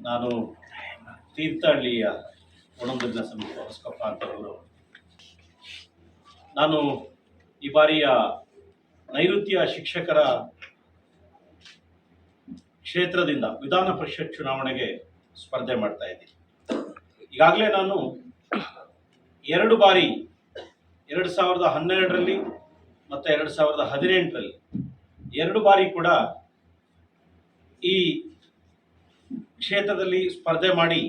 ನಾನು ತೀರ್ಥಹಳ್ಳಿಯ ಒಣಂದಜ್ನ ಸಮೀಪ ಹೊಸಕೊಪ್ಪ ಅಂತ ನಾನು ಈ ಬಾರಿಯ ನೈಋತ್ಯ ಶಿಕ್ಷಕರ ಕ್ಷೇತ್ರದಿಂದ ವಿಧಾನ ಪರಿಷತ್ ಚುನಾವಣೆಗೆ ಸ್ಪರ್ಧೆ ಮಾಡ್ತಾ ಇದ್ದೀನಿ. ಈಗಾಗಲೇ ನಾನು ಎರಡು ಬಾರಿ ಎರಡು ಸಾವಿರದ ಹನ್ನೆರಡರಲ್ಲಿ ಮತ್ತು ಎರಡು ಸಾವಿರದ ಹದಿನೆಂಟರಲ್ಲಿ ಎರಡು ಬಾರಿ ಕೂಡ ಈ ಕ್ಷೇತ್ರದಲ್ಲಿ ಸ್ಪರ್ಧೆ ಮಾಡಿ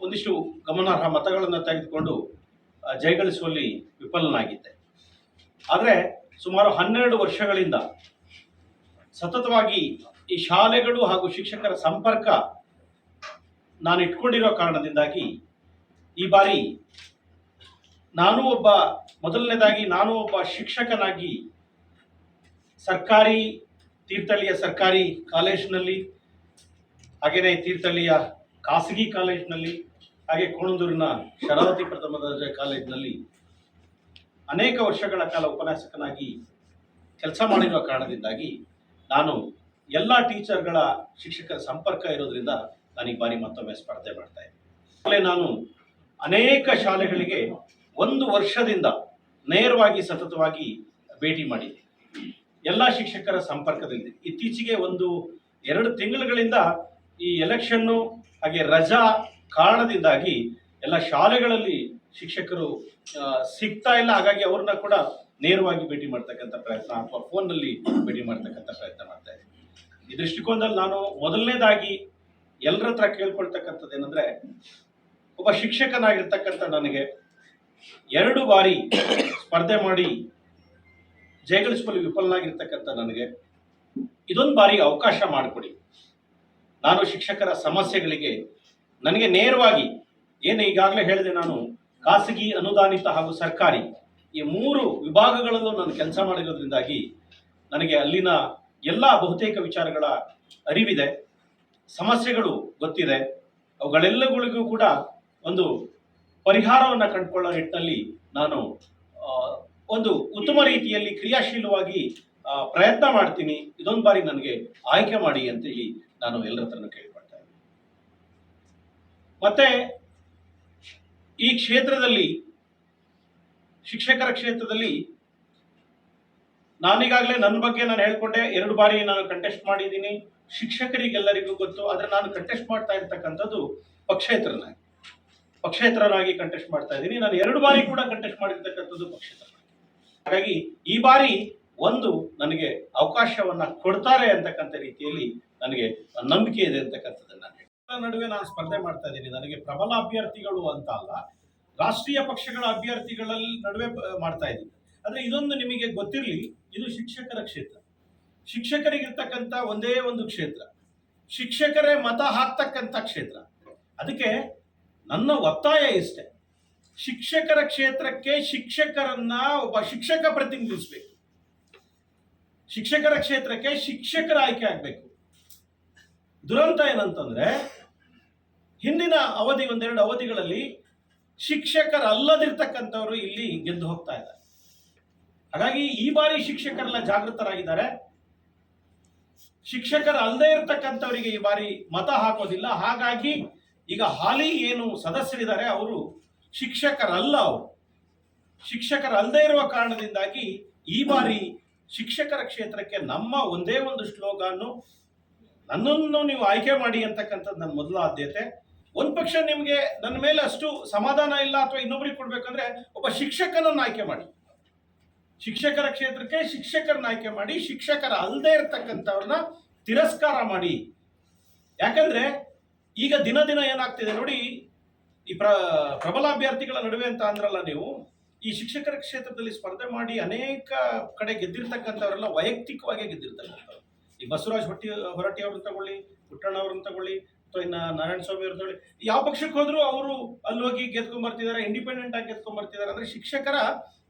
ಒಂದಿಷ್ಟು ಗಮನಾರ್ಹ ಮತಗಳನ್ನು ತೆಗೆದುಕೊಂಡು ಜಯಗಳಿಸುವಲ್ಲಿ ವಿಫಲನಾಗಿದ್ದೆ. ಆದರೆ ಸುಮಾರು ಹನ್ನೆರಡು ವರ್ಷಗಳಿಂದ ಸತತವಾಗಿ ಈ ಶಾಲೆಗಳು ಹಾಗೂ ಶಿಕ್ಷಕರ ಸಂಪರ್ಕ ನಾನು ಇಟ್ಕೊಂಡಿರೋ ಕಾರಣದಿಂದಾಗಿ ಈ ಬಾರಿ ನಾನು ಒಬ್ಬ ಮೊದಲನೇದಾಗಿ, ನಾನು ಒಬ್ಬ ಶಿಕ್ಷಕನಾಗಿ ಸರ್ಕಾರಿ ತೀರ್ಥಹಳ್ಳಿಯ ಸರ್ಕಾರಿ ಕಾಲೇಜಿನಲ್ಲಿ ಹಾಗೆಯೇ ತೀರ್ಥಹಳ್ಳಿಯ ಖಾಸಗಿ ಕಾಲೇಜಿನಲ್ಲಿ, ಹಾಗೆ ಕೋಣಂದೂರಿನ ಶರಾವತಿ ಪ್ರಥಮ ದರ್ಜೆ ಕಾಲೇಜಿನಲ್ಲಿ ಅನೇಕ ವರ್ಷಗಳ ಕಾಲ ಉಪನ್ಯಾಸಕನಾಗಿ ಕೆಲಸ ಮಾಡಿರುವ ಕಾರಣದಿಂದಾಗಿ ನಾನು ಎಲ್ಲ ಟೀಚರ್ಗಳ ಶಿಕ್ಷಕರ ಸಂಪರ್ಕ ಇರೋದ್ರಿಂದ ನನಗೆ ಬಾರಿ ಮತ್ತೊಮ್ಮೆ ಸ್ಪರ್ಧೆ ಮಾಡ್ತಾ ಆಗಲೇ ನಾನು ಅನೇಕ ಶಾಲೆಗಳಿಗೆ ಒಂದು ವರ್ಷದಿಂದ ನೇರವಾಗಿ ಸತತವಾಗಿ ಭೇಟಿ ಮಾಡಿದ್ದೆ ಎಲ್ಲ ಶಿಕ್ಷಕರ ಸಂಪರ್ಕದಲ್ಲಿ. ಇತ್ತೀಚೆಗೆ ಒಂದು ಎರಡು ತಿಂಗಳುಗಳಿಂದ ಈ ಎಲೆಕ್ಷನ್ನು ಹಾಗೆ ರಜಾ ಕಾರಣದಿಂದಾಗಿ ಎಲ್ಲ ಶಾಲೆಗಳಲ್ಲಿ ಶಿಕ್ಷಕರು ಸಿಗ್ತಾ ಇಲ್ಲ. ಹಾಗಾಗಿ ಅವ್ರನ್ನ ಕೂಡ ನೇರವಾಗಿ ಭೇಟಿ ಮಾಡ್ತಕ್ಕಂಥ ಪ್ರಯತ್ನ ಅಥವಾ ಫೋನ್ನಲ್ಲಿ ಭೇಟಿ ಮಾಡ್ತಕ್ಕಂಥ ಪ್ರಯತ್ನ ಮಾಡ್ತಾ ಇದೆ ಈ ದೃಷ್ಟಿಕೋನದಲ್ಲಿ ನಾನು ಮೊದಲನೇದಾಗಿ ಎಲ್ಲರ ಹತ್ರ ಕೇಳ್ಕೊಳ್ತಕ್ಕಂಥದ್ದು ಏನಂದ್ರೆ, ಒಬ್ಬ ಶಿಕ್ಷಕನಾಗಿರ್ತಕ್ಕಂಥ ನನಗೆ ಎರಡು ಬಾರಿ ಸ್ಪರ್ಧೆ ಮಾಡಿ ಜಯಗಳಿಸುವಲ್ಲಿ ವಿಫಲನಾಗಿರ್ತಕ್ಕಂಥ ನನಗೆ ಇದೊಂದು ಬಾರಿ ಅವಕಾಶ ಮಾಡಿಕೊಡಿ. ನಾನು ಶಿಕ್ಷಕರ ಸಮಸ್ಯೆಗಳಿಗೆ ನನಗೆ ನೇರವಾಗಿ ಏನು ಈಗಾಗಲೇ ಹೇಳಿದೆ ನಾನು ಖಾಸಗಿ ಅನುದಾನಿತ ಹಾಗೂ ಸರ್ಕಾರಿ ಈ ಮೂರು ವಿಭಾಗಗಳಲ್ಲೂ ನಾನು ಕೆಲಸ ಮಾಡಿರೋದ್ರಿಂದಾಗಿ ನನಗೆ ಅಲ್ಲಿನ ಎಲ್ಲ ಬಹುತೇಕ ವಿಚಾರಗಳ ಅರಿವಿದೆ, ಸಮಸ್ಯೆಗಳು ಗೊತ್ತಿದೆ, ಅವುಗಳೆಲ್ಲಗಳಿಗೂ ಕೂಡ ಒಂದು ಪರಿಹಾರವನ್ನು ಕಂಡುಕೊಳ್ಳೋ ನಿಟ್ಟಿನಲ್ಲಿ ನಾನು ಒಂದು ಉತ್ತಮ ರೀತಿಯಲ್ಲಿ ಕ್ರಿಯಾಶೀಲವಾಗಿ ಪ್ರಯತ್ನ ಮಾಡ್ತೀನಿ. ಇದೊಂದು ಬಾರಿ ನನಗೆ ಆಯ್ಕೆ ಮಾಡಿ ಅಂತೇಳಿ ನಾನು ಎಲ್ಲರ ಹತ್ರನೂ ಕೇಳ್ಕೊಳ್ತಾ ಮತ್ತೆ, ಈ ಕ್ಷೇತ್ರದಲ್ಲಿ, ಶಿಕ್ಷಕರ ಕ್ಷೇತ್ರದಲ್ಲಿ ನಾನೀಗಾಗಲೇ ನನ್ನ ಬಗ್ಗೆ ನಾನು ಹೇಳ್ಕೊಂಡೆ. ಎರಡು ಬಾರಿ ನಾನು ಕಂಟೆಸ್ಟ್ ಮಾಡಿದ್ದೀನಿ. ಶಿಕ್ಷಕರಿಗೆಲ್ಲರಿಗೂ ಗೊತ್ತು. ಆದರೆ ನಾನು ಕಂಟೆಸ್ಟ್ ಮಾಡ್ತಾ ಇರ್ತಕ್ಕಂಥದ್ದು ಪಕ್ಷೇತರನಾಗಿ ಪಕ್ಷೇತರನಾಗಿ ಕಂಟೆಸ್ಟ್ ಮಾಡ್ತಾ ಇದ್ದೀನಿ. ನಾನು ಎರಡು ಬಾರಿ ಕೂಡ ಕಂಟೆಸ್ಟ್ ಮಾಡಿರ್ತಕ್ಕಂಥದ್ದು ಪಕ್ಷೇತರನಾಗಿ ಹಾಗಾಗಿ ಈ ಬಾರಿ ಒಂದು ನನಗೆ ಅವಕಾಶವನ್ನ ಕೊಡ್ತಾರೆ ಅಂತಕ್ಕಂಥ ರೀತಿಯಲ್ಲಿ ನನಗೆ ನಂಬಿಕೆ ಇದೆ ಅಂತಕ್ಕಂಥದ್ದನ್ನ ನಡುವೆ ನಾನು ಸ್ಪರ್ಧೆ ಮಾಡ್ತಾ ಇದ್ದೀನಿ. ನನಗೆ ಪ್ರಬಲ ಅಭ್ಯರ್ಥಿಗಳು ಅಂತ ಅಲ್ಲ, ರಾಷ್ಟ್ರೀಯ ಪಕ್ಷಗಳ ಅಭ್ಯರ್ಥಿಗಳಲ್ಲಿ ನಡುವೆ ಮಾಡ್ತಾ ಇದ್ದೀನಿ. ಆದ್ರೆ ಇದೊಂದು ನಿಮಗೆ ಗೊತ್ತಿರಲಿ, ಇದು ಶಿಕ್ಷಕರ ಕ್ಷೇತ್ರ. ಶಿಕ್ಷಕರಿಗಿರ್ತಕ್ಕಂಥ ಒಂದೇ ಒಂದು ಕ್ಷೇತ್ರ. ಶಿಕ್ಷಕರೇ ಮತ ಹಾಕ್ತಕ್ಕಂಥ ಕ್ಷೇತ್ರ. ಅದಕ್ಕೆ ನನ್ನ ಒತ್ತಾಯ ಇಷ್ಟೇ. ಶಿಕ್ಷಕರ ಕ್ಷೇತ್ರಕ್ಕೆ ಶಿಕ್ಷಕರನ್ನ ಒಬ್ಬ ಶಿಕ್ಷಕ ಪ್ರತಿನಿಧಿಸಬೇಕು. ಶಿಕ್ಷಕರ ಕ್ಷೇತ್ರಕ್ಕೆ ಶಿಕ್ಷಕರ ಆಯ್ಕೆ ಆಗಬೇಕು. ದುರಂತ ಏನಂತಂದ್ರೆ, ಹಿಂದಿನ ಅವಧಿ, ಒಂದೆರಡು ಅವಧಿಗಳಲ್ಲಿ ಶಿಕ್ಷಕರಲ್ಲದಿರ್ತಕ್ಕಂಥವ್ರು ಇಲ್ಲಿ ಗೆದ್ದು ಹೋಗ್ತಾ ಇದ್ದಾರೆ. ಹಾಗಾಗಿ ಈ ಬಾರಿ ಶಿಕ್ಷಕರೆಲ್ಲ ಜಾಗೃತರಾಗಿದ್ದಾರೆ. ಶಿಕ್ಷಕರ ಅಲ್ಲದೆ ಇರತಕ್ಕಂಥವರಿಗೆ ಈ ಬಾರಿ ಮತ ಹಾಕೋದಿಲ್ಲ. ಹಾಗಾಗಿ ಈಗ ಹಾಲಿ ಏನು ಸದಸ್ಯರಿದ್ದಾರೆ, ಅವರು ಶಿಕ್ಷಕರಲ್ಲ ಅವರು. ಶಿಕ್ಷಕರಲ್ಲದೇ ಇರುವ ಕಾರಣದಿಂದಾಗಿ ಈ ಬಾರಿ ಶಿಕ್ಷಕರ ಕ್ಷೇತ್ರಕ್ಕೆ ನಮ್ಮ ಒಂದೇ ಒಂದು ಶ್ಲೋಗಾನು ನನ್ನನ್ನು ನೀವು ಆಯ್ಕೆ ಮಾಡಿ ಅಂತಕ್ಕಂಥದ್ದು ನನ್ನ ಮೊದಲ ಆದ್ಯತೆ. ಒಂದು ಪಕ್ಷ ನಿಮಗೆ ನನ್ನ ಮೇಲೆ ಅಷ್ಟು ಸಮಾಧಾನ ಇಲ್ಲ ಅಥವಾ ಇನ್ನೊಬ್ರಿಗೆ ಕೊಡ್ಬೇಕಂದ್ರೆ ಒಬ್ಬ ಶಿಕ್ಷಕನನ್ನು ಆಯ್ಕೆ ಮಾಡಿ. ಶಿಕ್ಷಕರ ಕ್ಷೇತ್ರಕ್ಕೆ ಶಿಕ್ಷಕರನ್ನ ಆಯ್ಕೆ ಮಾಡಿ, ಶಿಕ್ಷಕರ ಅಲ್ಲದೆ ಇರತಕ್ಕಂಥವ್ರನ್ನ ತಿರಸ್ಕಾರ ಮಾಡಿ. ಯಾಕಂದ್ರೆ ಈಗ ದಿನ ದಿನ ಏನಾಗ್ತಿದೆ ನೋಡಿ ಈ ಪ್ರ, ಪ್ರಬಲ ಅಭ್ಯರ್ಥಿಗಳ ನಡುವೆ ಅಂತ ಅಂದ್ರಲ್ಲ ನೀವು, ಈ ಶಿಕ್ಷಕರ ಕ್ಷೇತ್ರದಲ್ಲಿ ಸ್ಪರ್ಧೆ ಮಾಡಿ ಅನೇಕ ಕಡೆ ಗೆದ್ದಿರ್ತಕ್ಕಂಥವರೆಲ್ಲ ವೈಯಕ್ತಿಕವಾಗಿ ಗೆದ್ದಿರ್ತಕ್ಕಂಥವ್ರು. ಈ ಬಸವರಾಜ್ ಹೊಟ್ಟಿ, ಹೊರಟ್ಟಿ ಅವ್ರನ್ನ ತಗೊಳ್ಳಿ, ಪುಟ್ಟಣ್ಣ ಅವ್ರನ್ನ ತಗೊಳ್ಳಿ, ಅಥವಾ ಇನ್ನ ನಾರಾಯಣ ಸ್ವಾಮಿ ಅವ್ರನ್ನ ತಗೊಳ್ಳಿ, ಯಾವ ಪಕ್ಷಕ್ಕೆ ಹೋದ್ರು ಅವರು ಅಲ್ಲಿ ಹೋಗಿ ಗೆದ್ಕೊಂಡ್ ಬರ್ತಿದ್ದಾರೆ ಇಂಡಿಪೆಂಡೆಂಟ್ ಆಗಿ ಗೆದ್ಕೊಂಡ್ ಬರ್ತಿದ್ದಾರೆ. ಅಂದ್ರೆ ಶಿಕ್ಷಕರ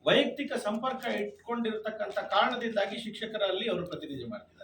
ವೈಯಕ್ತಿಕ ಸಂಪರ್ಕ ಇಟ್ಕೊಂಡಿರ್ತಕ್ಕಂಥ ಕಾರಣದಿಂದಾಗಿ ಶಿಕ್ಷಕರಲ್ಲಿ ಅವರು ಪ್ರತಿನಿಧಿ ಮಾಡ್ತಿದ್ದಾರೆ.